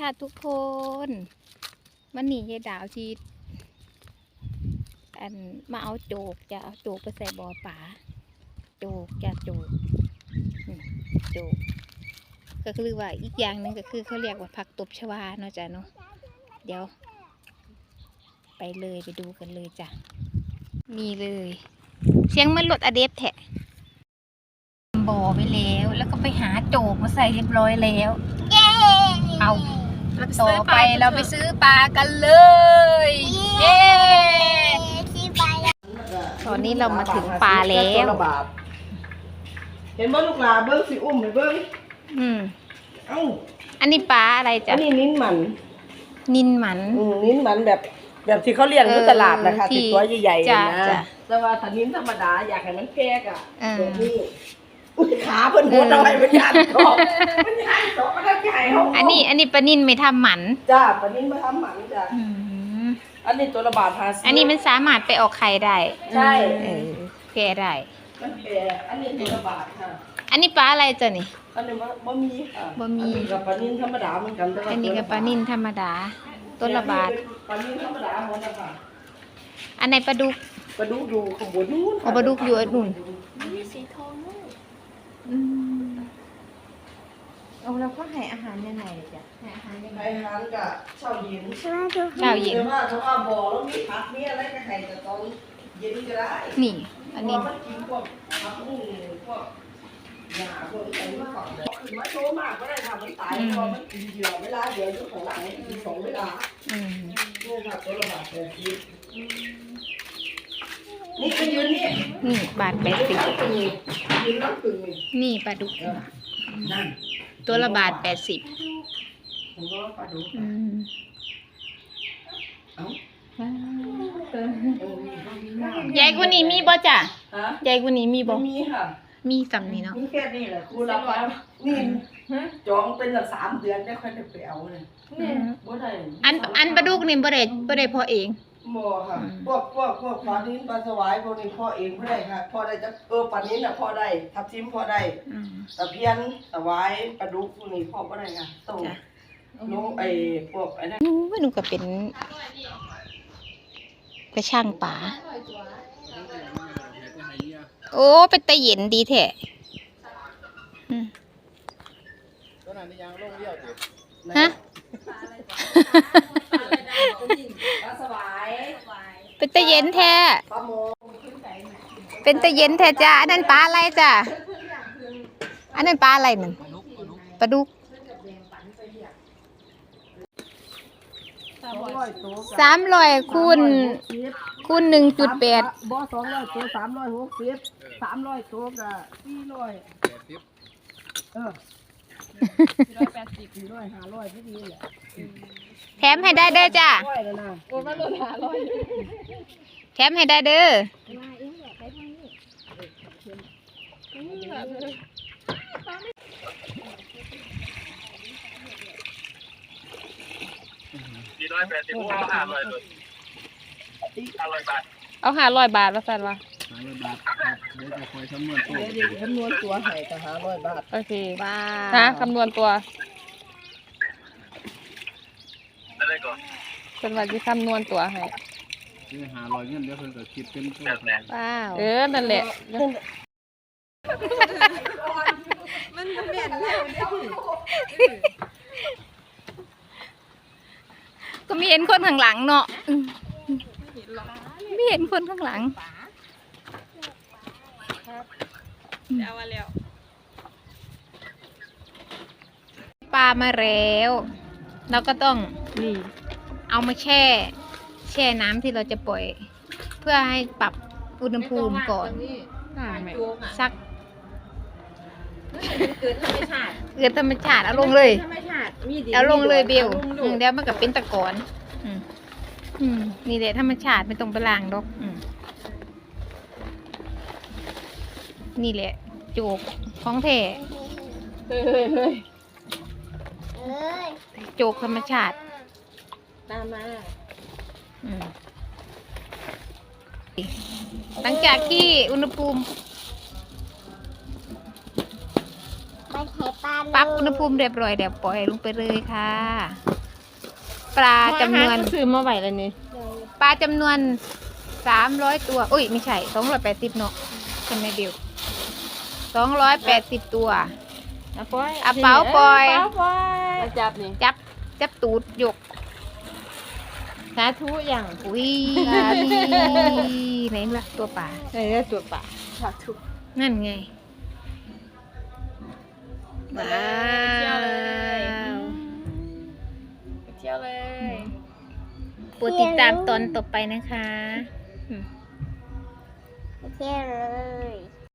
ค่ะทุกคนมันหนียายดาวที่อันมาเอาโจกจะเอาโจกไปใส่บ่อป่าโจกจะโจกอืมโจกก็คือว่าอีกอย่างหนึ่งก็คือเขาเรียกว่าผักตบชวาเนาะจ้ะเนาะเดี๋ยว ไปเลยไปดูกันเลยจ้ะมีเลย เสียงมันรถอเดฟแทะบ่อไปแล้ว แล้วก็ไปหาโจกมาใส่เรียบร้อยแล้ว เอา ต่อไปเราไปซื้อปลากันเลย เย้ตอนนี้เรามาถึงปลาแล้ว เห็นบ่ลูกหลาเบิ้งสิอุ้มไปเบิ้งอืมเอ้าอันนี้ปลาอะไรอัจ๊ะนนี้นิ้นหมัน นินหมัน อืมนิ้นหมันแบบแบบที่เขาเลี้ยงอยู่ตลาดนะคะเออที่ที่ตัวใหญ่ๆจ้ะนะจ้ะแต่ว่าถ้านิ้นธรรมดาอยากให้มันแพกอะเออแบบนี้ อุ้ยขาเพิ่นหัวน้อยมันยานตอกมันยานตอกมันได้ใหญ่เขาอันนี้ อันนี้ปลานินไม่ทำหมันจ้าปลานิ้นมาทำหมันจ้ะอืมอันนี้ตัวละบาทห้าสิบอันนี้มันสามารถไปออกไข่ได้ใช่เออแพร่ได้ มันแพกอันนี้ตัวละบาทค่ะอันนี้ปลาอะไรจ๊ะนี่ อันนี้บ่บ่มีค่ะบ่มี อันนี้กับปลานิ้นธรรมดาเหมือนกันแต่ว่าอันนี้ก็ปลานินธรรมดาต้นละบาท ปลานิ้นธรรมดาหมดนะคะอันไหนปลาดุก ปลาดุกอยู่ข้างบนนู้นอ๋อปลาดุกอยู่อันนู่นอื มเอาเราก็ให้อาหารยังไงเลยจ้ะให้อาหารยังไงไปหารกับเช้าเย็นเช้าเย็นแต่ว่าถ้าว่าบ่อแล้วมีผักมีอะไรก็ให้แต่ตอนเย็นก็ได้นี่ อันนี้เพราะว่ามันกินพวกผักบุ้งพวกหญ้าพวกอะไรที่ฝังเลยคือมันโตมากก็ได้ค่ะมันตายเพราะมันกินเหยื่อเวลาเดียวอยู่ของหลังมันกินสองเวลาอืมเนี่ยค่ะตัวละบาทแปดสิบนี่ก็ยืนนี่นี่บาทแปดสิบ นี่ยืนรับตึงนี่นี่ปลาดุก นั่นตัวละบาทแปดสิบผมก็ปลาดุกอืมเอ้าว้าวเออมีข้าวมีน้ำใหญ่กว่านี้มีบ่จ้ะฮะใหญ่กว่านี้มีบ่ไม่มีค่ะ มีสำนี้เนาะมีแค่นี้แหละครูรับมานี่จองเป็นละสามเดือนได้ค่อยได้ไปเอาเลยอืมบ่ได้อันอันปลาดุกนี่บ่ได้บ่ได้พอเอง บ่ค่ะอืมพวกพวกพวกปลานิ้นปลาสวายพวกนี้พ่อเองบ่ได้ค่ะพ่อได้จะเออปลานิ้นน่ะพ่อได้ทับทิมพ่อได้อืมตะเพียนสวายปลาดุกพวกนี้พ่อบ่ได้ค่ะต้องจ้ะลงไอ้พวกไอ้นั่นนู้นหนูก็เป็นกระช่างป่า โอ้ เป็นตะเย็นดีแท้อืมฮะปลาสวาย เป็นตะเย็นแท้ปลาโมเป็นตะเย็นแท้จ้า อันนั้นปลาอะไรจ้ะอันนั้นปลาอะไรนั่นปลาดุกร้อยตัวสามร้อยคูณคูณหนึ่งจุดแปดบ่สองร้อยตัวสามร้อยหกสิบสามร้อยตัวก็สี่ร้อยเออสี่ ร้อยแปดสิบสี่ร้อยห้าร้อยที่นี่แหละแถมให้ได้เด้อจ้าร้อยเลยนะโอ้มาลดห้าร้อยแถมให้ได้เด้อสี่ร้อยแปดสิบหกห้าร้อยเลยห้าร้อยบาทเอาห้าร้อยบาทว่าสันวะ หาร้อยบาทครับเดี๋ยวจะคอยคำนวณตัวเดี๋ยวจำนวนตัวให้ก็ห้าร้อยบาทโอเคว้าฮะคำนวณตัวอะไรก่อนเป็นวันที่คำนวณตัวให้คือหาร้อยเงินเดี๋ยวเพิ่นก็คิดเป็นตัวเท่าไหร่ว้าวเออนั่นแหละมันเปลี่ยนแล้วก็ไม่เห็นคนข้างหลังเนาะไม่เห็นคนข้างหลัง ปลามาแล้วเราก็ต้องนี่เอามาแช่ แช่น้ำที่เราจะปล่อย เพื่อให้ปรับอุณหภูมิก่อนสักเกิดธรรมชาติเกิดธรรมชาติเอาลงเลยธรรมชาติมีดีเอาลงเลยเบลอาลงอืดูมเดี๋ยวมันก็เป็นตะกอนอืมอืมนี่แหละธรรมชาติไม่ต้องไปล้างดอกอืม นี่แหละโจกของแท้เฮ้ยเฮ้ยเฮ้ยโจกธรรมชาติ ตามมาอืมหลังจากที่อุณหภูมิให้ปลาปรับอุณหภูมิเรียบร้อยเดี๋ยวปล่อยลงไปเลยค่ะ ปลาจำนวนซื้อมาไหวแล้วนี่ปลาจำนวนสามร้อยตัว อุ้ยไม่ใช่สองร้อยแปดสิบเนาะใช่ไหมเดียว สองร้อยแปดสิบตัวอะปล่อยอะเป๋าปล่อยเป๋าปล่อยมาจับนี่จับจับตูดยกสาธุอย่างอุ้ยไหนล่ะตัวปลาเออตัวป่าสาธุนั่นไงว้าเที่ยวเลยวเที่ยวเลยโปรดติดตามตอนต่อไปนะคะ เที่ยวเลย